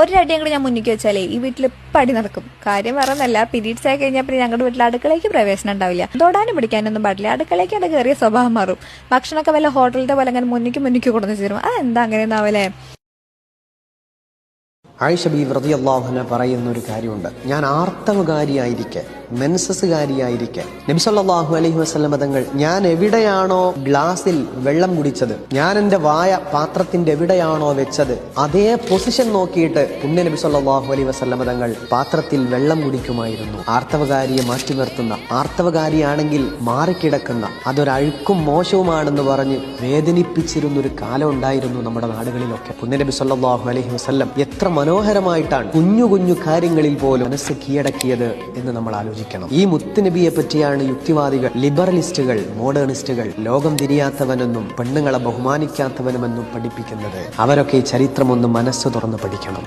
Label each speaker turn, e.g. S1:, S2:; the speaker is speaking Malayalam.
S1: ഒരടിയും കൂടി ഞാൻ മുന്നിക്ക് വെച്ചാലേ ഈ വീട്ടിൽ പടി നടക്കും. കാര്യം പറഞ്ഞല്ല പിരീഡ്സ് ആയി കഴിഞ്ഞാൽ പിന്നെ ഞങ്ങളുടെ വീട്ടിൽ അടുക്കളയ്ക്ക് പ്രവേശനം ഉണ്ടാവില്ല. തൊടാനും പിടിക്കാനൊന്നും പാടില്ല. അടുക്കളയ്ക്ക് അത് കയറിയ സ്വഭാവം മാറും. ഭക്ഷണമൊക്കെ വല്ല ഹോട്ടലിന്റെ പോലെ അങ്ങനെ മുന്നിക്ക് മുന്നിക്ക് കൊടുന്നു തരും അതെന്താ അങ്ങനെയൊന്നാവല്ലേ
S2: ആയിഷ ബി വ്രതി അള്ളാഹുന പറയുന്ന ഒരു കാര്യമുണ്ട്. ഞാൻ ആർത്തവകാരിയായിരിക്കെ മെൻസസുകാരിയായിരിക്കെ നബിസല്ലാഹു അലഹി വസ്ലം തങ്ങൾ ഞാൻ എവിടെയാണോ ഗ്ലാസിൽ വെള്ളം കുടിച്ചത് ഞാൻ എന്റെ വായ പാത്രത്തിന്റെ എവിടെയാണോ വെച്ചത് അതേ പൊസിഷൻ നോക്കിയിട്ട് പുണ്യ നബി സല്ലാഹു അലൈഹി വസ്ലം തങ്ങൾ പാത്രത്തിൽ വെള്ളം കുടിക്കുമായിരുന്നു. ആർത്തവകാരിയെ മാറ്റി നിർത്തുന്ന ആർത്തവകാരിയാണെങ്കിൽ മാറിക്കിടക്കുന്ന അതൊരഴുക്കും മോശവുമാണെന്ന് പറഞ്ഞ് വേദനിപ്പിച്ചിരുന്നൊരു കാലം ഉണ്ടായിരുന്നു നമ്മുടെ നാടുകളിലൊക്കെ. പുണ്യ സല്ലാഹു അലൈഹി വസ്ല്ലം എത്ര മനോഹരമായിട്ടാണ് കുഞ്ഞു കുഞ്ഞു കാര്യങ്ങളിൽ പോലും മനസ്സ് കീഴടക്കിയത് എന്ന് നമ്മൾ ആലോചിക്കണം. ഈ മുത്തുനബിയെ പറ്റിയാണ് യുക്തിവാദികൾ ലിബറലിസ്റ്റുകൾ മോഡേണിസ്റ്റുകൾ ലോകം തിരിയാത്തവനെന്നും പെണ്ണുങ്ങളെ ബഹുമാനിക്കാത്തവനുമെന്നും പഠിപ്പിക്കുന്നത്. അവരൊക്കെ ഈ ചരിത്രം ഒന്ന് മനസ്സ് തുറന്ന് പഠിക്കണം.